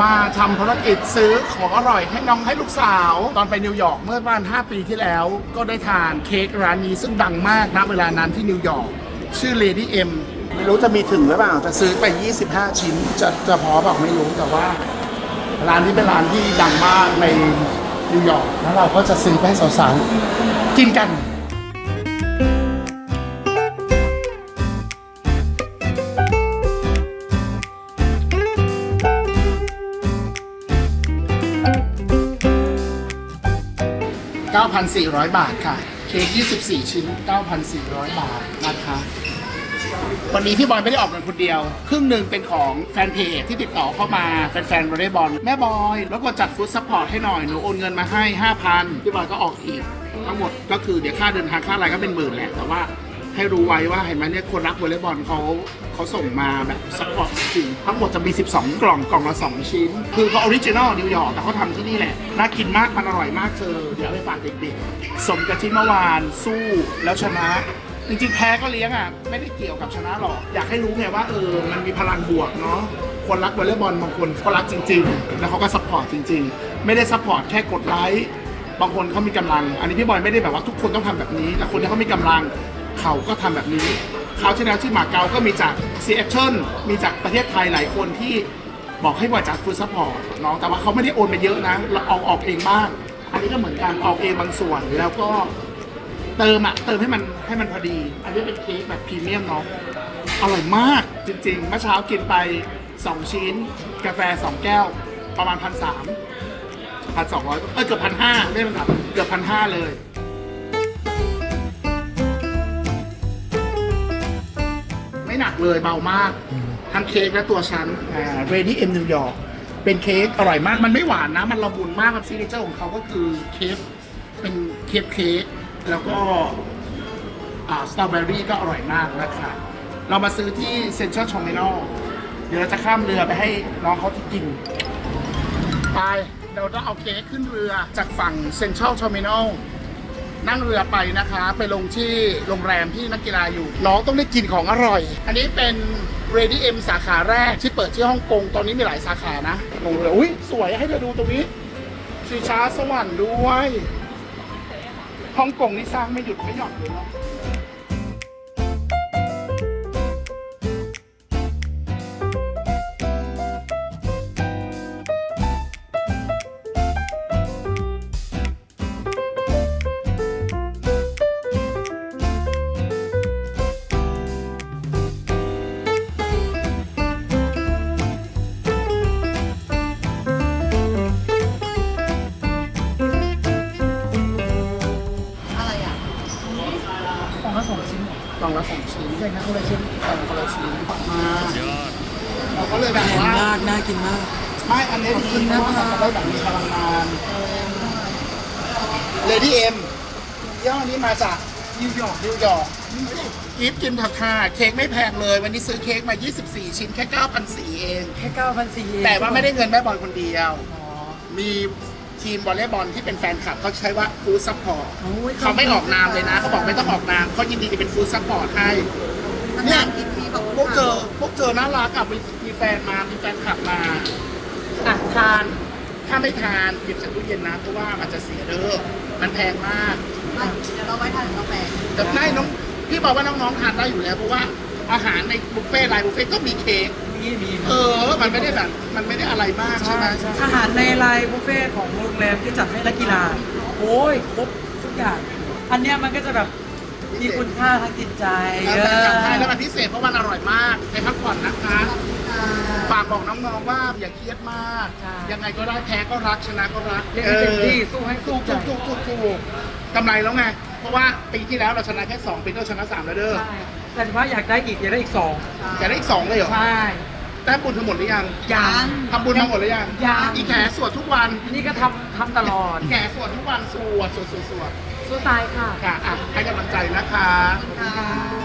มาทำภารกิจซื้อของอร่อยให้น้องให้ลูกสาว ตอนไปนิวยอร์กเมื่อประมาณ5ปีที่แล้ว ก็ได้ทานเค้กร้านนี้ซึ่งดังมากณเวลานั้นที่นิวยอร์กชื่อ Lady M ไม่รู้จะมีถึงหรือเปล่า จะซื้อไป 25 ชิ้น จะจะพอเปล่าไม่รู้แต่ว่า ร้านนี้เป็นร้านที่ดังมากในนิวยอร์กแล้วเราก็จะซื้อไปให้สาวๆกินกัน 9,400 บาทค่ะ เค้ก24 ชิ้น 9,400 บาทนะคะ วันนี้พี่บอลไม่ได้ออกเงินคนเดียว ครึ่งหนึ่งเป็นของแฟนเพจที่ติดต่อเข้ามาแฟนๆวอลเลย์บอลแม่บอยแล้วก็จัดฟุตซัพพอร์ตให้หน่อยหนูโอนเงินมาให้ 5,000 พี่บอยก็ออกอีก ทั้งหมดก็คือเดี๋ยวค่าเดินทางค่าอะไรก็เป็นหมื่นแหละแต่ว่า ให้รู้ไว้ว่าเห็นไหมเนี่ยคนรักวอลเลย์บอลเขาเขาส่งมาแบบซัพพอร์ตจริงทั้งหมดจะมี 12 กล่องกล่องละ 2 ชิ้น คือเขาออริจินอลนิวยอร์กแต่เขาทำที่นี่แหละ น่ากินมากมันอร่อยมากเธอเดี๋ยวไปฝากเด็กๆ สมกับที่เมื่อวานสู้แล้วชนะ จริงๆ แพ้ก็เลี้ยงอะ ไม่ได้เกี่ยวกับชนะหรอก อยากให้รู้ไงว่าเออมันมีพลังบวกเนาะคนรักวอลเลย์บอลบางคนเขารักจริง ๆ แล้วเขาก็ซัพพอร์ตจริง ๆ ไม่ได้ซัพพอร์ตแค่กดไลค์บางคนเขามีกำลัง อันนี้พี่บอยไม่ได้แบบว่าทุกคนต้องทำแบบนี้ แต่คนที่เขามีกำลัง เขาก็ทำแบบนี้คราวที่แล้วที่มาเก๊าก็มีจากซีแอตเทิลมีจากประเทศไทยหลายคนที่บอกให้บอยจัดฟูดซัพพอร์ตเนาะแต่ว่าเขาไม่ได้โอนมาเยอะนะเราเอาออกเองบ้าง อันนี้ก็เหมือนกันออกเองบางส่วนแล้วก็เติมอะเติมให้มันให้มันพอดี อันนี้เป็นเค้กแบบพรีเมียมเนาะอร่อยมากจริงๆเมื่อเช้ากินไป 2 ชิ้น กาแฟ 2 แก้ว ประมาณพันสามพันสองร้อยเออเกือบพันห้าไม่ใช่พันสามเกือบพันห้าเลย หนักเลยเบามาก ทั้งเค้กและตัวฉันอ่า Ready M New York เป็นเค้กอร่อยมากมันไม่หวานนะ มันละมุนมากครับซีเนเจอร์ของเขาก็คือเค้กเป็นเค้กเค้กแล้วก็อ่าสตรอเบอรี่ก็อร่อยมากนะคะเรามาซื้อที่เซ็นทรัลชอมเมนอลเดี๋ยวเราจะข้ามเรือไปให้น้องเขาที่กิน ไป เราต้องเอาเค้กขึ้นเรือจากฝั่งเซ็นทรัล t อ r m มินอล นั่งเรือไปนะคะ ไปลงที่โรงแรมที่นักกีฬาอยู่ น้องต้องได้กินของอร่อย อันนี้เป็น Ready M สาขาแรกที่เปิดที่ฮ่องกง ตอนนี้มีหลายสาขานะลงเรืออุ้ยสวยให้เธอดูตรงนี้ชีช้าสวรรค์ด้วยฮ่องกงนี่สร้างไม่หยุดไม่หย่อนเลยเนาะ กล่องละสองชิ้นใช่นะคนละชิ้นกล่องคนละชิ้นมาเราก็เลยแบบว่ามากน่ากินมากไม่อันนี้ดีเพราะว่ามันจะได้แบบมีพลังงานเลดี้เอ็มย่ห้อนี้มาจากนิวยอร์กนิวยอร์กอีฟกินผักค่ะเค้กไม่แพงเลย วันนี้ซื้อเค้กมา 24 ชิ้นแค่9,400เอง แค่เก้าพันสี่แต่ว่าไม่ได้เงินแม่บอลคนเดียว มี ทีมวอลเลย์บอลที่เป็นแฟนคลับเขาใช้ว่าฟู้ดซัพพอร์ตเขาไม่ออกนามเลยนะเขาบอกไม่ต้องออกนามเขายินดีจะเป็นฟู้ดซัพพอร์ตให้ เนี่ย พวกเจอพวกเจอน่ารักอะมีมีแฟนมามีแฟนคลับมาอะทาน ถ้าไม่ทานเก็บใส่ตู้เย็นนะเพราะว่ามันจะเสียเด้อมันแพงมาก เดี๋ยวเราไว้ทานกาแฟแต่ได้น้องพี่บอกว่าน้องๆทานได้อยู่แล้วเพราะว่า อาหารในบุฟเฟ่ต์ไลน์บุฟเฟ่ต์ก็มีเค้กมีมีเออ มันไม่ได้แบบมันไม่ได้อะไรมากใช่ไหมอาหารในไลน์บุฟเฟ่ต์ของโรงแรมที่จัดให้นักกีฬา โอ้ยครบทุกอย่าง อันเนี้ยมันก็จะแบบมีคุณค่าทางจิตใจแล้วเอแฟนคลับไทยอแล้วมันพิเศษเพราะมันอร่อยมากไปพักผ่อนนะคะ ฝากบอกน้องๆว่าอย่าเครียดมาก ยังไงก็ได้แพ้ก็รักชนะก็รักเล่นให้เต็มที่สู้ให้ถูสู้กใจ ถูกถูกถูกถูกกำไรแล้วไง เพราะว่าปีที่แล้วเราชนะแค่สองปีนี้เราชนะสามแล้วเด้อ ใช่ แต่ว่าอยากได้อีกอยากได้อีกสองจะได้อีกสองเลยเหรอใช่ แต้มบุญทั้งหมดหรือยังยัง ทำบุญมาหมดหรือยังยัง อีแขสวดทุกวันนี่ก็ทำทำตลอดแขสวดทุกวันสวดสวดสวดสวดสู้ตายค่ะ ค่ะอะให้กำลังใจนะคะค่ะ